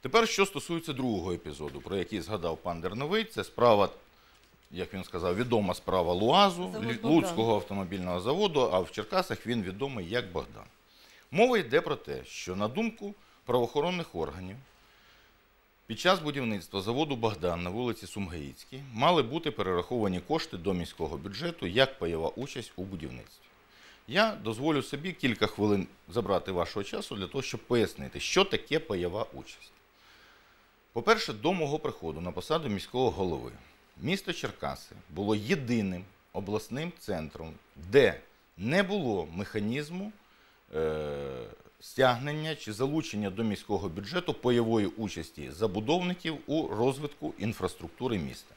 Тепер, що стосується другого епізоду, про який згадав пан Дерновий, це справа, як він сказав, відома справа Луазу, Завод Луцького автомобільного заводу, а в Черкасах він відомий як Богдан. Мова йде про те, що на думку правоохоронних органів, під час будівництва заводу Богдан на вулиці Сумгаїцькій мали бути перераховані кошти до міського бюджету як пайова участь у будівництві. Я дозволю собі кілька хвилин забрати вашого часу для того, щоб пояснити, що таке пайова участь. По-перше, до мого приходу на посаду міського голови місто Черкаси було єдиним обласним центром, де не було механізму е, стягнення чи залучення до міського бюджету пайової участі забудовників у розвитку інфраструктури міста.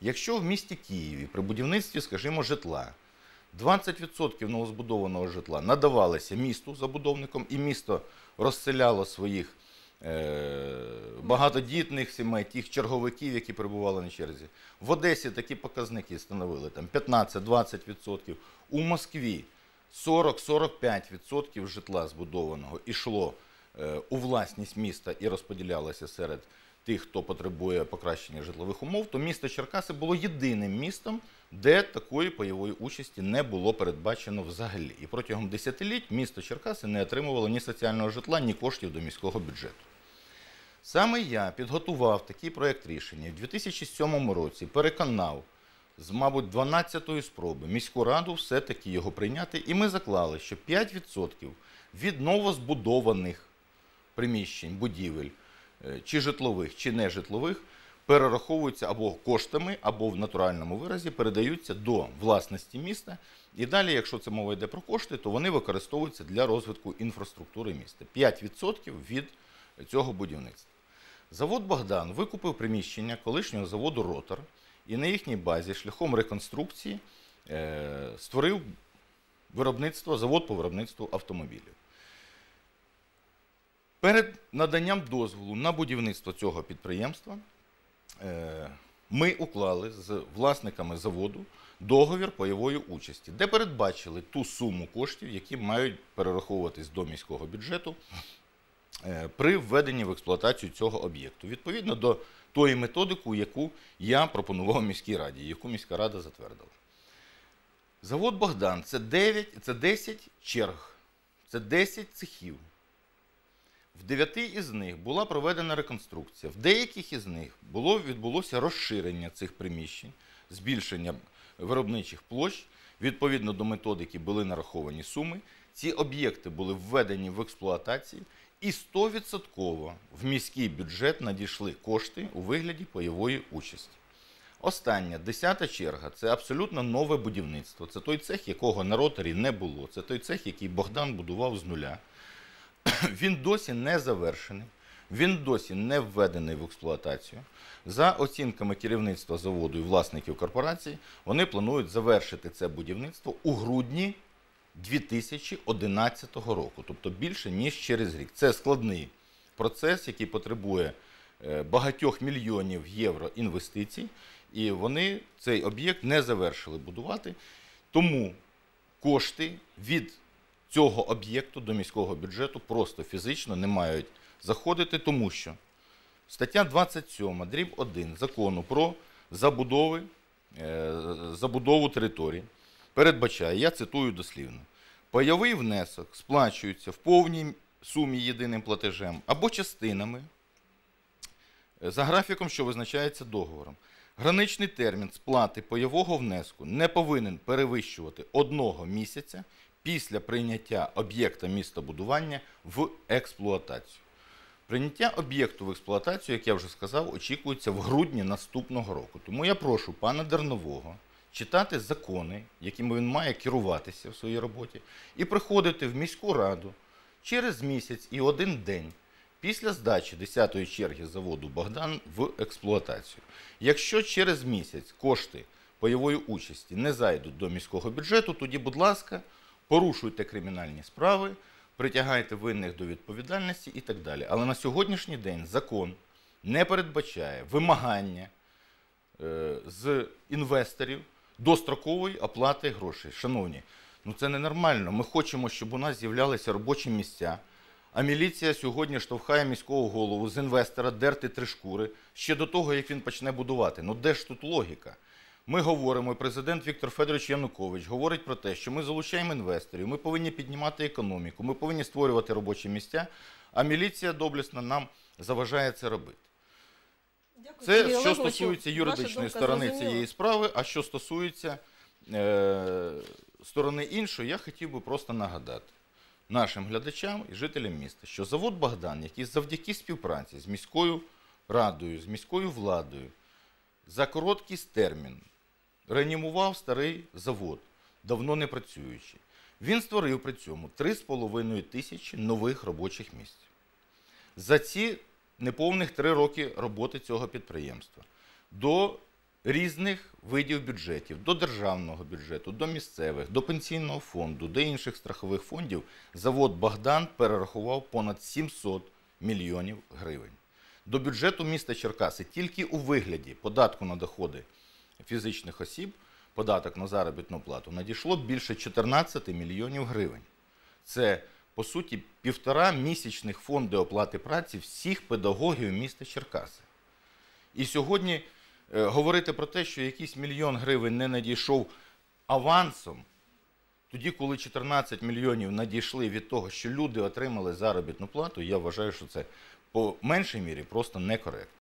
Якщо в місті Києві при будівництві, скажімо, житла 20% новозбудованого житла надавалося місту забудовником, і місто розселяло своїх е, багатодітних сімей, тих черговиків, які перебували на черзі. В Одесі такі показники становили там 15-20%. У Москві 40-45% житла збудованого ішло е, у власність міста і розподілялося серед тих, хто потребує покращення житлових умов, то місто Черкаси було єдиним містом, де такої пайової участі не було передбачено взагалі. І протягом десятиліть місто Черкаси не отримувало ні соціального житла, ні коштів до міського бюджету. Саме я підготував такий проєкт рішення в 2007 році переконав з, мабуть, 12-ї спроби міську раду все-таки його прийняти, і ми заклали, що 5% від новозбудованих приміщень, будівель, е, чи житлових, чи нежитлових, перераховуються або коштами, або в натуральному виразі передаються до власності міста. І далі, якщо це мова йде про кошти, то вони використовуються для розвитку інфраструктури міста. 5% від цього будівництва. Завод Богдан викупив приміщення колишнього заводу Ротор і на їхній базі шляхом реконструкції е, створив виробництво, завод по виробництву автомобілів. Перед наданням дозволу на будівництво цього підприємства е, ми уклали з власниками заводу договір пайової участі, де передбачили ту суму коштів, які мають перераховуватись до міського бюджету при введенні в експлуатацію цього об'єкту, відповідно до тої методики, яку я пропонував міській раді, яку міська рада затвердила. Завод Богдан це 9, це 10 черг, це 10 цехів. В дев'яти із них була проведена реконструкція. В деяких із них було, відбулося розширення цих приміщень, збільшення виробничих площ. Відповідно до методики були нараховані суми. Ці об'єкти були введені в експлуатацію, і 100% в міський бюджет надійшли кошти у вигляді пайової участі. Остання, десята черга це абсолютно нове будівництво. Це той цех, якого на роторі не було. Це той цех, який Богдан будував з нуля. Він досі не завершений, він досі не введений в експлуатацію. За оцінками керівництва заводу і власників корпорації, вони планують завершити це будівництво у грудні 2011 року, тобто більше ніж через рік. Це складний процес, який потребує е, багатьох мільйонів євро інвестицій, і вони цей об'єкт не завершили будувати. Тому кошти від цього об'єкту до міського бюджету просто фізично не мають заходити, тому що стаття 27, дріб 1 закону про забудови, е, забудову територій передбачає, я цитую дослівно, пайовий внесок сплачується в повній сумі єдиним платежем або частинами за графіком, що визначається договором. Граничний термін сплати пайового внеску не повинен перевищувати одного місяця після прийняття об'єкта містобудування в експлуатацію. Прийняття об'єкту в експлуатацію, як я вже сказав, очікується в грудні наступного року. Тому я прошу пана Дернового читати закони, якими він має керуватися в своїй роботі, і приходити в міську раду через місяць і один день після здачі 10-ї черги заводу Богдан в експлуатацію. Якщо через місяць кошти пайової участі не зайдуть до міського бюджету, тоді, будь ласка, порушуйте кримінальні справи, притягайте винних до відповідальності і так далі. Але на сьогоднішній день закон не передбачає вимагання е, з інвесторів дострокової оплати грошей. Шановні, ну це ненормально. Ми хочемо, щоб у нас з'являлися робочі місця. А міліція сьогодні штовхає міського голову з інвестора дерти три шкури ще до того, як він почне будувати. Ну де ж тут логіка? Ми говоримо, і президент Віктор Федорович Янукович говорить про те, що ми залучаємо інвесторів, ми повинні піднімати економіку, ми повинні створювати робочі місця, а міліція доблесно нам заважає це робити. Дякую, Це Сергію що Олеговичу. стосується Ваша юридичної думка сторони зрозуміла. цієї справи, а що стосується е, сторони іншої, я хотів би просто нагадати нашим глядачам і жителям міста, що завод Богдан, який завдяки співпраці з міською радою, з міською владою, за короткий термін реанімував старий завод, давно не працюючий. Він створив при цьому 3,5 тисячі нових робочих місць. За ці неповних три роки роботи цього підприємства до різних видів бюджетів, до державного бюджету, до місцевих, до пенсійного фонду, до інших страхових фондів, завод Богдан перерахував понад 700 мільйонів гривень. До бюджету міста Черкаси тільки у вигляді податку на доходи фізичних осіб, податок на заробітну плату, надійшло більше 14 мільйонів гривень. Це, по суті, півтора місячних фонди оплати праці всіх педагогів міста Черкаси. І сьогодні е, говорити про те, що якийсь мільйон гривень не надійшов авансом, тоді, коли 14 мільйонів надійшли від того, що люди отримали заробітну плату, я вважаю, що це по меншій мірі просто некоректно.